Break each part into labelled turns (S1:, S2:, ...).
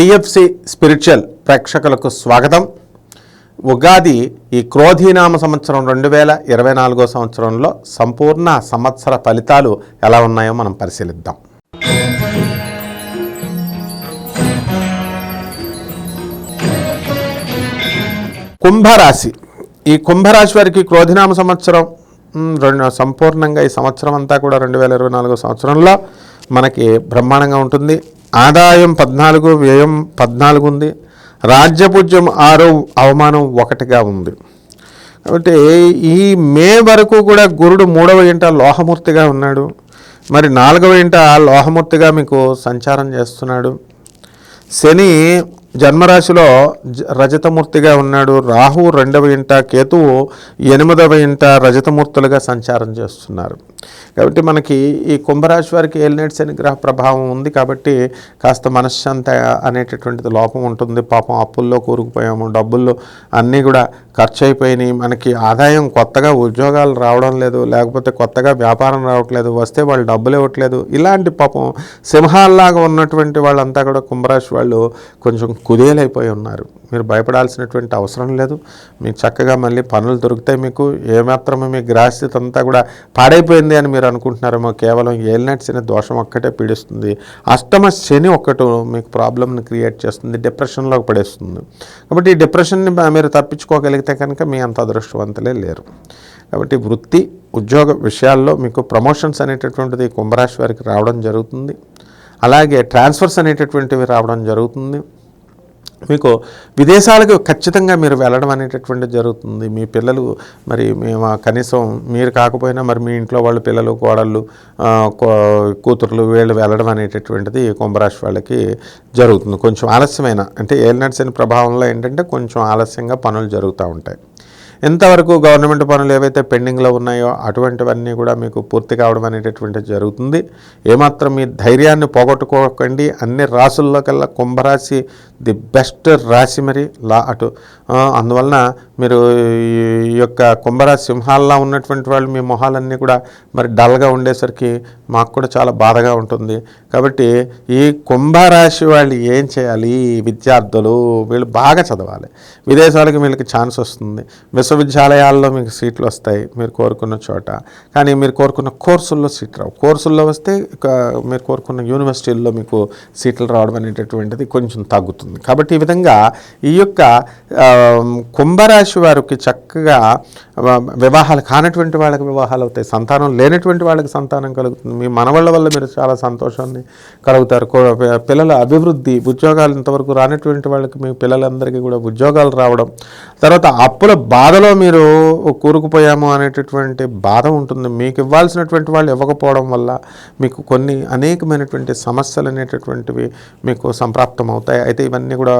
S1: TFC spiritual ప్రేక్షకులకు స్వాగతం. ఉగాది ఈ క్రోధీనామ సంవత్సరం రెండు వేల ఇరవై నాలుగో సంవత్సరంలో సంపూర్ణ సంవత్సర ఫలితాలు ఎలా ఉన్నాయో మనం పరిశీలిద్దాం. కుంభరాశి. ఈ కుంభరాశి వారికి క్రోధినామ సంవత్సరం రెండు సంపూర్ణంగా ఈ సంవత్సరం అంతా కూడా రెండు వేల ఇరవై నాలుగో సంవత్సరంలో మనకి బ్రహ్మాండంగా ఉంటుంది. ఆదాయం పద్నాలుగు వ్యయం పద్నాలుగు ఉంది. రాజ్యపూజ్యం ఆరో అవమానం ఒకటిగా ఉంది. కాబట్టి ఈ మే వరకు కూడా గురుడు మూడవ ఇంట లోహమూర్తిగా ఉన్నాడు. మరి నాలుగవ ఇంట లోహమూర్తిగా మీకు సంచారం చేస్తున్నాడు. శని జన్మరాశిలో జ- రజతమూర్తిగా ఉన్నాడు. రాహు రెండవ ఇంట కేతువు ఎనిమిదవ ఇంట రజతమూర్తులుగా సంచారం చేస్తున్నారు. కాబట్టి మనకి ఈ కుంభరాశి వారికి ఏలినేటి శని గ్రహ ప్రభావం ఉంది కాబట్టి కాస్త మనశ్శాంత అనేటటువంటిది లోపం ఉంటుంది. పాపం అప్పుల్లో కూరుకుపోయాము డబ్బుల్లో అన్నీ కూడా ఖర్చు అయిపోయినాయి మనకి ఆదాయం కొత్తగా ఉద్యోగాలు రావడం లేదు లేకపోతే కొత్తగా వ్యాపారం రావట్లేదు వస్తే వాళ్ళు డబ్బులు ఇవ్వట్లేదు. ఇలాంటి పాపం సింహాల్లాగా ఉన్నటువంటి వాళ్ళంతా కూడా కుంభరాశి వాళ్ళు కొంచెం కుదేలైపోయి ఉన్నారు. మీరు భయపడాల్సినటువంటి అవసరం లేదు. మీకు చక్కగా మళ్ళీ పనులు దొరుకుతాయి మీకు. ఏమాత్రమే మీ గ్రాస్థితి అంతా కూడా పాడైపోయింది అని మీరు అనుకుంటున్నారేమో. కేవలం ఏలినట్టు అనే దోషం ఒక్కటే పీడిస్తుంది. అష్టమ శని ఒక్కటి మీకు ప్రాబ్లమ్ని క్రియేట్ చేస్తుంది. డిప్రెషన్లోకి పడేస్తుంది. కాబట్టి ఈ డిప్రెషన్ని మీరు తప్పించుకోగలిగితే కనుక మీ అంత అదృష్టవంతులే లేరు. కాబట్టి వృత్తి ఉద్యోగ విషయాల్లో మీకు ప్రమోషన్స్ అనేటటువంటిది కుంభరాశి వారికి రావడం జరుగుతుంది. అలాగే ట్రాన్స్ఫర్స్ అనేటటువంటివి రావడం జరుగుతుంది. మీకు విదేశాలకు ఖచ్చితంగా మీరు వెళ్ళడం అనేటటువంటిది జరుగుతుంది. మీ పిల్లలు మరి మేము కనీసం మీరు కాకపోయినా మరి మీ ఇంట్లో వాళ్ళు పిల్లలు కోడళ్ళు కో- కూతుర్లు వీళ్ళు వెళ్ళడం అనేటటువంటిది కుంభరాశి వాళ్ళకి జరుగుతుంది. కొంచెం ఆలస్యమైన అంటే ఏలినట్స్ అని ప్రభావంలో ఏంటంటే కొంచెం ఆలస్యంగా పనులు జరుగుతూ ఉంటాయి. ఎంతవరకు గవర్నమెంట్ పనులు ఏవైతే పెండింగ్లో ఉన్నాయో అటువంటివన్నీ కూడా మీకు పూర్తి కావడం అనేటటువంటిది జరుగుతుంది. ఏమాత్రం మీ ధైర్యాన్ని పోగొట్టుకోకండి. అన్ని రాసుల్లో కల్లా కుంభరాశి ది బెస్ట్ రాశి మరి. లా అటు అందువలన మీరు ఈ యొక్క కుంభరాశి సింహాల్లో ఉన్నటువంటి వాళ్ళు మీ మొహాలన్నీ కూడా మరి డల్గా ఉండేసరికి మాకు కూడా చాలా బాధగా ఉంటుంది. కాబట్టి ఈ కుంభరాశి వాళ్ళు ఏం చేయాలి? విద్యార్థులు వీళ్ళు బాగా చదవాలి. విదేశాలకు వీళ్ళకి ఛాన్స్ వస్తుంది. విశ్వవిద్యాలయాల్లో మీకు సీట్లు వస్తాయి మీరు కోరుకున్న చోట. కానీ మీరు కోరుకున్న కోర్సుల్లో సీట్ రావు. కోర్సుల్లో వస్తే మీరు కోరుకున్న యూనివర్సిటీల్లో మీకు సీట్లు రావడం అనేటటువంటిది కొంచెం తగ్గుతుంది. కాబట్టి ఈ విధంగా ఈ యొక్క కుంభరాశి వారికి చక్కగా వివాహాలు కానటువంటి వాళ్ళకి వివాహాలు అవుతాయి. సంతానం లేనటువంటి వాళ్ళకి సంతానం కలుగుతుంది. మీ మనవళ్ళ వల్ల మీరు చాలా సంతోషాన్ని కలుగుతారు. పిల్లల అభివృద్ధి ఉద్యోగాలు ఇంతవరకు రానటువంటి వాళ్ళకి మీ పిల్లలందరికీ కూడా ఉద్యోగాలు రావడం తర్వాత అప్పుల బాధలో మీరు కూరుకుపోయాము అనేటటువంటి బాధ ఉంటుంది. మీకు ఇవ్వాల్సినటువంటి వాళ్ళు ఇవ్వకపోవడం వల్ల మీకు కొన్ని అనేకమైనటువంటి సమస్యలు అనేటటువంటివి మీకు సంప్రాప్తం అవుతాయి అయితే ఇవన్నీ కూడా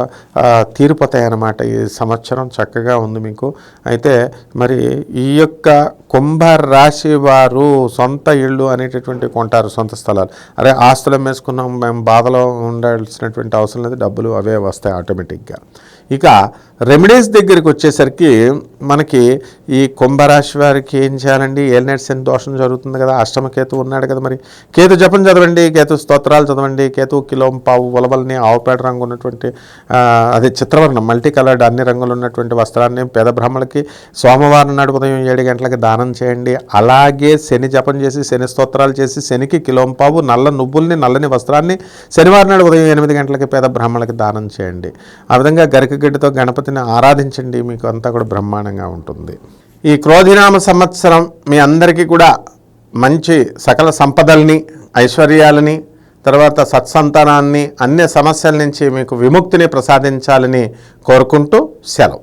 S1: తీరిపోతాయి అన్నమాట ఈ సంవత్సరం చక్కగా ఉంది మీకు. అయితే మరి ఈ యొక్క కుంభ రాశి వారు సొంత ఇళ్ళు అనేటటువంటి కొంటారు సొంత స్థలాలు. అరే ఆస్తులు అమ్మేసుకున్నాం మేము బాధలో ఉండాల్సినటువంటి అవసరం లేదు డబ్బులు అవే వస్తాయి ఆటోమేటిక్గా. ఇక రెమెడీస్ దగ్గరికి వచ్చేసరికి మనకి ఈ కుంభరాశి వారికి ఏం చేయాలండి? ఏలినెట్ శని దోషం జరుగుతుంది కదా అష్టమ కేతు ఉన్నాడు కదా మరి. కేతు జపం చదవండి కేతు స్తోత్రాలు చదవండి కేతు కిలోం పావు ఉలవల్ని ఆవుపేట రంగు ఉన్నటువంటి అదే చిత్రవర్ణం మల్టీ కలర్డ్ అన్ని రంగులు ఉన్నటువంటి వస్త్రాన్ని పేద బ్రాహ్మణులకి సోమవారం నాడు ఉదయం ఏడు గంటలకి దానం చేయండి. అలాగే శని జపం చేసి శని స్తోత్రాలు చేసి శనికి కిలోం పావు నల్ల నువ్వుల్ని నల్లని వస్త్రాన్ని శనివారం నాడు ఉదయం ఎనిమిది గంటలకి పేద బ్రాహ్మణులకి దానం చేయండి. ఆ విధంగా గరిక గడ్డితో గణపతిని ఆరాధించండి. మీకు అంతా కూడా బ్రహ్మాండంగా ఉంటుంది. ఈ క్రోధినామ సంవత్సరం మీ అందరికీ కూడా మంచి సకల సంపదల్ని ఐశ్వర్యాలని తర్వాత సత్సంతానాన్ని అన్ని సమస్యల నుంచి మీకు విముక్తిని ప్రసాదించాలని కోరుకుంటూ సెలవు.